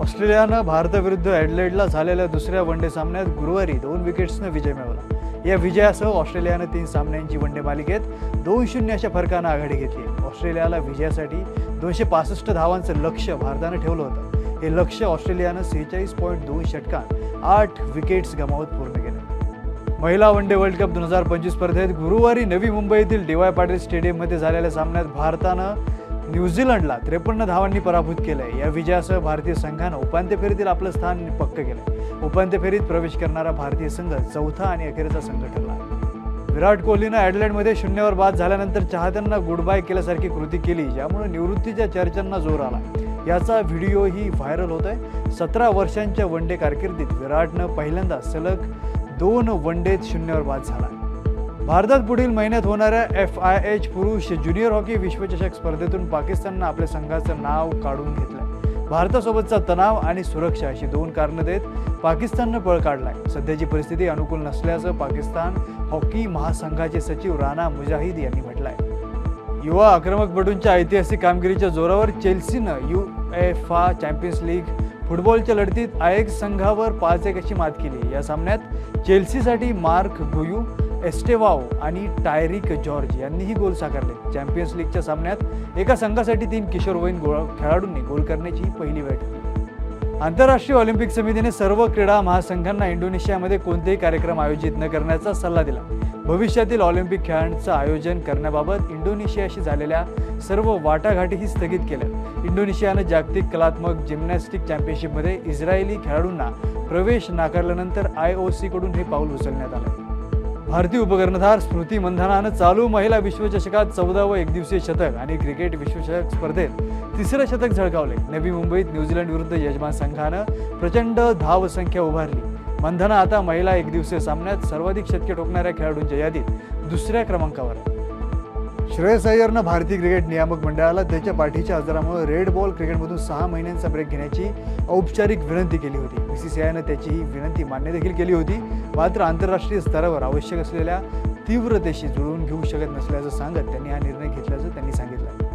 ऑस्ट्रेलियानं भारताविरुद्ध ॲडलेडला झालेल्या दुसऱ्या वनडे सामन्यात गुरुवारी दोन विकेट्सनं विजय मिळवला. या विजयासह ऑस्ट्रेलियानं तीन सामन्यांची वनडे मालिकेत दोन शून्य अशा फरकानं आघाडी घेतली. ऑस्ट्रेलियाला विजयासाठी दोनशे पासष्ट धावांचं लक्ष भारतानं ठेवलं होतं. हे लक्ष ऑस्ट्रेलियानं सेहेचाळीस पॉईंट दोन षटकात आठ विकेट्स गमावत पूर्ण केलं. महिला वन डे वर्ल्ड कप दोन हजार पंचवीस स्पर्धेत गुरुवारी नवी मुंबईतील डी वाय पाटील स्टेडियममध्ये झालेल्या सामन्यात भारतानं न्यूझीलंडला त्रेपन्न धावांनी पराभूत केलंय. या विजयासह भारतीय संघानं उपांत्य फेरीतील आपलं स्थान पक्क केलंय. उपांत्य फेरीत प्रवेश करणारा भारतीय संघ चौथा आणि अखेरचा संघ ठरला. विराट कोहलीनं ॲडलेडमध्ये शून्यावर बाद झाल्यानंतर चाहत्यांना गुडबाय केल्यासारखी कृती केली ज्यामुळे निवृत्तीच्या चर्चांना जोर आला. याचा व्हिडिओही व्हायरल होत आहे सतरा वर्षांच्या वन डे कारकिर्दीत विराटनं पहिल्यांदा सलग दोन वन डेत शून्यावर बाद झाला. भारतात पुढील महिन्यात होणाऱ्या एफ आय एच पुरुष ज्युनियर हॉकी विश्वचषक स्पर्धेतून पाकिस्ताननं आपल्या संघाचं नाव काढून घेतलं भारतासोबतचा तणाव आणि सुरक्षा अशी दोन कारणं देत पाकिस्ताननं पळ काढलाय. सध्याची परिस्थिती अनुकूल नसल्याचं पाकिस्तान हॉकी महासंघाचे सचिव राणा मुजाहिद यांनी म्हटलंय. युवा आक्रमकपटूंच्या ऐतिहासिक कामगिरीच्या जोरावर चेल्सीनं यू एफा चॅम्पियन्स लीग फुटबॉलच्या लढतीत आयएक्स संघावर पाच एक अशी मात केली. या सामन्यात चेल्सीसाठी मार्क गुयू एस्टेवाओ आणि टायरिक जॉर्ज यांनीही गोल साकारले. चॅम्पियन्स लीगच्या सामन्यात एका संघासाठी तीन किशोरवयीन गोळ खेळाडूंनी गोल करण्याची ही पहिली वेळ आंतरराष्ट्रीय ऑलिम्पिक समितीने सर्व क्रीडा महासंघांना इंडोनेशियामध्ये कोणतेही कार्यक्रम आयोजित न करण्याचा सल्ला दिला. भविष्यातील ऑलिम्पिक खेळांचं आयोजन करण्याबाबत इंडोनेशियाशी झालेल्या सर्व वाटाघाटीही स्थगित केल्या. इंडोनेशियानं जागतिक कलात्मक जिम्नॅस्टिक चॅम्पियनशिपमध्ये इस्रायली खेळाडूंना प्रवेश नाकारल्यानंतर आय ओ सीकडून हे पाऊल उचलण्यात आलं. भारतीय उपकर्णधार स्मृती मंधनानं चालू महिला विश्वचषकात चौदावं एकदिवसीय शतक आणि क्रिकेट विश्वचषक स्पर्धेत तिसरं शतक झळकावले नवी मुंबईत न्यूझीलंड विरुद्ध यजमान संघानं प्रचंड धावसंख्या उभारली. मंधना आता महिला एकदिवसीय सामन्यात सर्वाधिक शतके ठोकणाऱ्या खेळाडूंच्या यादीत दुसऱ्या क्रमांकावर आहे. श्रेयस अय्यरनं भारतीय क्रिकेट नियामक मंडळाला त्याच्या पाठीच्या आजारामुळे रेड बॉल क्रिकेटमधून सहा महिन्यांचा ब्रेक घेण्याची औपचारिक विनंती केली होती. बी सी सी आयनं त्याची ही विनंती मान्य देखील केली होती. मात्र आंतरराष्ट्रीय स्तरावर आवश्यक असलेल्या तीव्रतेशी जुळवून घेऊ शकत नसल्याचं सांगत त्यांनी हा निर्णय घेतल्याचं त्यांनी सांगितलं.